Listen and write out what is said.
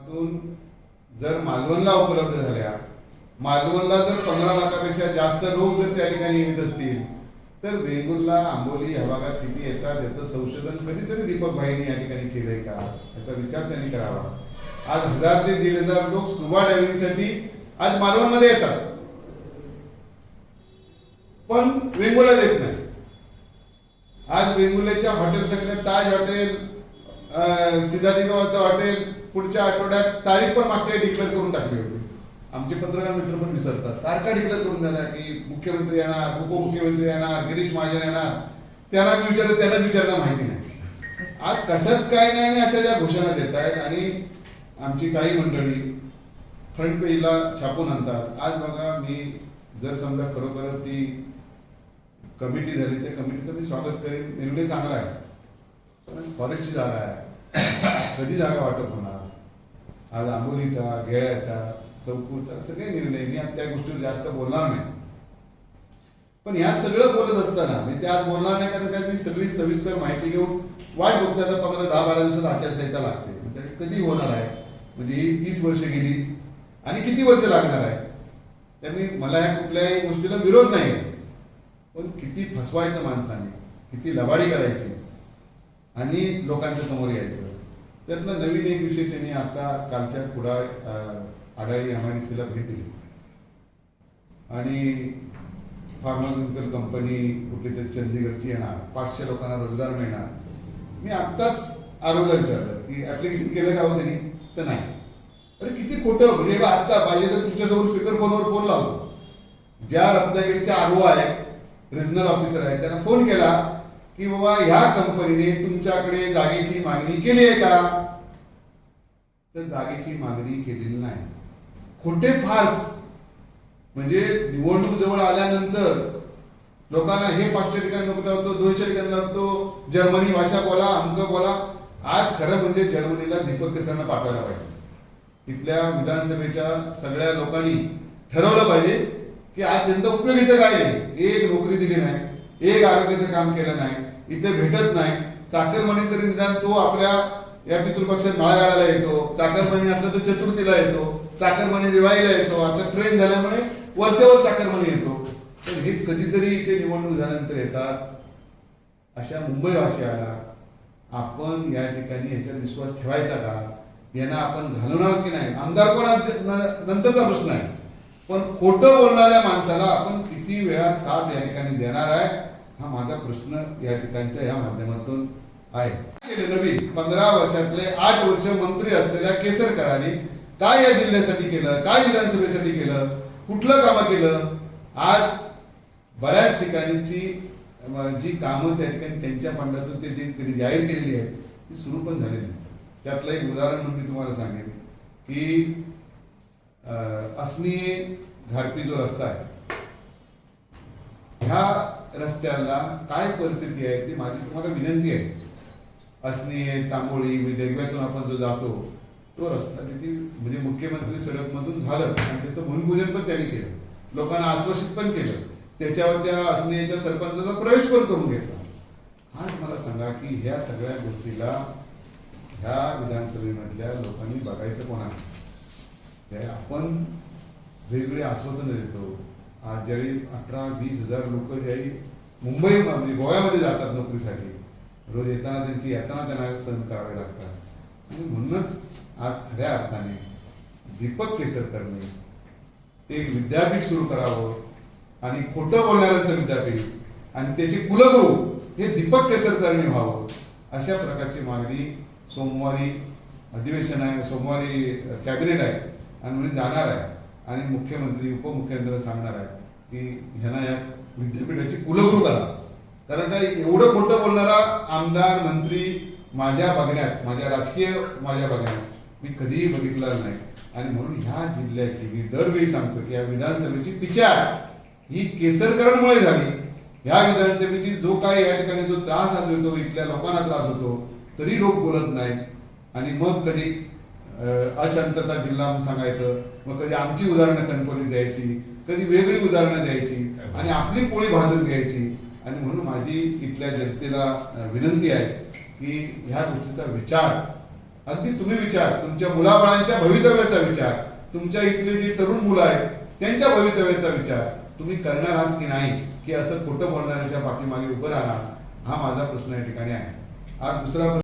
त्यातून जर मालवणला उपलब्ध झाल्या मालवणला जर पंधरा लाखापेक्षा जास्त लोक जर त्या ठिकाणी येत असतील तर वेंगुर्ला आंबोली ह्या भागात किती येतात याचं संशोधन कधीतरी दीपक भाईंनी या ठिकाणी केलंय का? याचा विचार त्यांनी करावा. आज हजार ते दीड हजार लोक स्कुबा डायव्हिंगसाठी आज मालवणमध्ये येतात. पण वेंगुर्ला येत नाही. आज वेंगुर्ल्याच्या हॉटेल सगळ्या ताज हॉटेल सिद्धार्थी गव्हाचं हॉटेल पुढच्या आठवड्यात तारीख पण मागच्या डिक्लेअर करून टाकली होती. आमचे पत्रकार मित्र पण विसरतात. तारखा डिक्लेअर करून झाल्या की मुख्यमंत्री येणार उपमुख्यमंत्री येणार गिरीश महाजन येणार? त्याला मी विचारलं त्यालाच विचारलं माहिती नाही. आज कशात काय नाही आणि अशा ज्या घोषणा देत आहेत आणि आमची काही मंडळी फ्रंट पेजला छापून आणतात. आज बघा मी जर समजा खरोखर ती कमिटी झाली त्या कमिटीचं मी स्वागत करेन. निर्णय चांगला आहे. पण फॉरेस्टची जागा आहे. कधी जागा वाटप होणार? आज आंबोलीचा गेळ्याचा चौकूचा सगळे निर्णय मी त्या गोष्टीवर जास्त बोलणार नाही. पण ह्या सगळं बोलत असताना मी ते आज बोलणार नाही कारण काय मी सगळी सविस्तर माहिती घेऊन वाट बघते आता पंधरा दहा बारा दिवसात आचारसंहिता लागते. मग कधी होणार आहे? म्हणजे ही तीस वर्ष गेली आणि किती वर्ष लागणार आहे? त्यामुळे मला ह्या कुठल्याही गोष्टीला विरोध नाही. पण किती फसवायचं माणसाने किती लबाडी करायची. आणि लोकांच्या समोर यायचं. त्यातनं नवीन एक विषय त्यांनी आता कालच्या कुडाळ आडाळी एमआयडीसीला भेट दिली. आणि फार्मास्युटिकल कंपनी कुठली तरी चंदीगडची येणार पाचशे लोकांना रोजगार मिळणार. मी आत्ताच आरोग्य विचारलं की ऍप्लिकेशन केलं का हो त्यांनी? तर नाही. अरे किती खोटं म्हणजे आत्ता पाहिजे तर तुमच्यासमोर स्पीकर फोनवर फोन लावतो. ज्या रत्नागिरीच्या आरो आहे रिजनल ऑफिसर आहे त्यांना फोन केला. की बाबा ह्या कंपनीने तुमच्याकडे जागेची मागणी केली आहे का? तर जागेची मागणी केलेली नाही. खोटे फार्स म्हणजे निवडणूक जवळ आल्यानंतर लोकांना हे पाचशे ठिकाणी नोकरी लावतो दोनशे ठिकाणी लावतो जर्मनी भाषा बोला अमक बोला. आज खरं म्हणजे जर्मनीला दीपक केसरांना पाठवायला पाहिजे. तिथल्या विधानसभेच्या सगळ्या लोकांनी ठरवलं पाहिजे की आज त्यांचा उपयोग इथं काय एक नोकरी दिली नाही एक आरोग्याचं काम केलं नाही इथे भेटत नाही. चाकरमणी तरी निदान तो आपल्या या पितृपक्षात माळ येतो. चाकरमणी असलं तर चतुर्थीला येतो. चाकरमणी दिवाळीला येतो. आता ट्रेन झाल्यामुळे वरच्यावर चाकरमणी येतो. तर हे कधीतरी इथे निवडणूक झाल्यानंतर येतात. अशा मुंबईवासियाला आपण या ठिकाणी याच्यावर विश्वास ठेवायचा का? यांना आपण घालवणार की नाही? आमदार कोण नंतरचा प्रश्न आहे. पण खोटं बोलणाऱ्या माणसाला आपण किती वेळा साथ या ठिकाणी देणार आहे? हा माझा प्रश्न या ठिकाणच्या या माध्यमातून आहे. केलं नवीन पंधरा वर्षातले आठ वर्ष मंत्री असलेल्या केसरकरांनी काय या जिल्ह्यासाठी केलं? काय विधानसभेसाठी केलं? कुठलं कामं केलं? आज बऱ्याच ठिकाणीची जी कामं त्या ठिकाणी त्यांच्या फंडातून ते जे त्यांनी जाहीर केलेली आहेत ती सुरू पण झालेली नाही त्यातलं एक उदाहरण म्हणून तुम्हाला सांगेन की अं, असनी जो रस्ता आहे ह्या रस्त्याला काय परिस्थिती आहे ती माझी तुम्हाला विनंती आहे. असणे तांबोळी डेगव्यातून आपण जो जातो तो रस्ता त्याची म्हणजे मुख्यमंत्री सडकमधून झालं. आणि त्याचं भूमिपूजन पण त्यांनी केलं. लोकांना आश्वासित पण केलं. त्याच्यावर त्या असणेच्या सरपंचाचा प्रवेश पण करून घेतला. आज मला सांगा की ह्या सगळ्या गोष्टीला ह्या विधानसभेमधल्या लोकांनी बघायचं कोण आहे आपण वेगवेगळे आश्वासनं देतो. आज ज्यावेळी अठरा वीस हजार लोक ज्यावेळी मुंबई म्हणजे गोव्यामध्ये जातात नोकरीसाठी रोज येताना त्यांची येताना त्यांना सहन करावे लागतात. आणि म्हणूनच आज खऱ्या अर्थाने दीपक केसरकरने ते एक विद्यापीठ सुरू करावं आणि खोटं बोलणाऱ्यांचं विद्यापीठ आणि त्याचे कुलगुरू हे दीपक केसरकरने व्हावं अशा प्रकारची मागणी सोमवारी अधिवेशन आहे सोमवारी कॅबिनेट आहे आणि म्हणजे जाणार आहे. आणि मुख्यमंत्री उपमुख्यमंत्री सांगणार आहे की ह्यांना या विद्यापीठाची कुलगुरू करा. कारण काय एवढं खोटं बोलणारा आमदार मंत्री माझ्या बघण्यात माझ्या राजकीय माझ्या बघण्यात मी कधीही बघितला नाही. आणि म्हणून ह्या जिल्ह्याची मी दरवेळी सांगतो की या विधानसभेची पिचार ही केसरकरणमुळे झाली. ह्या विधानसभेची जो काही या ठिकाणी जो त्रास आज होतो इथल्या लोकांना त्रास होतो तरी लोक बोलत नाहीत. आणि मग कधी अशांतता जिल्हा सांगायचं. मग कधी आमची उदाहरणं कणकोली द्यायची कधी वेगळी उदाहरणं द्यायची आणि आपली पोळी भाजून घ्यायची. आणि म्हणून माझी इथल्या जनतेला विनंती आहे की ह्या गोष्टीचा विचार. अगदी तुम्ही विचार तुमच्या मुलाबाळांच्या भवितव्याचा विचार तुमच्या इथले जी तरुण मुलं आहेत त्यांच्या भवितव्याचा विचार. तुम्ही करणार आहात की नाही की असं खोटं बोलणाऱ्याच्या पाठीमागे उभं राहणार हा माझा प्रश्न या ठिकाणी आहे. आज दुसरा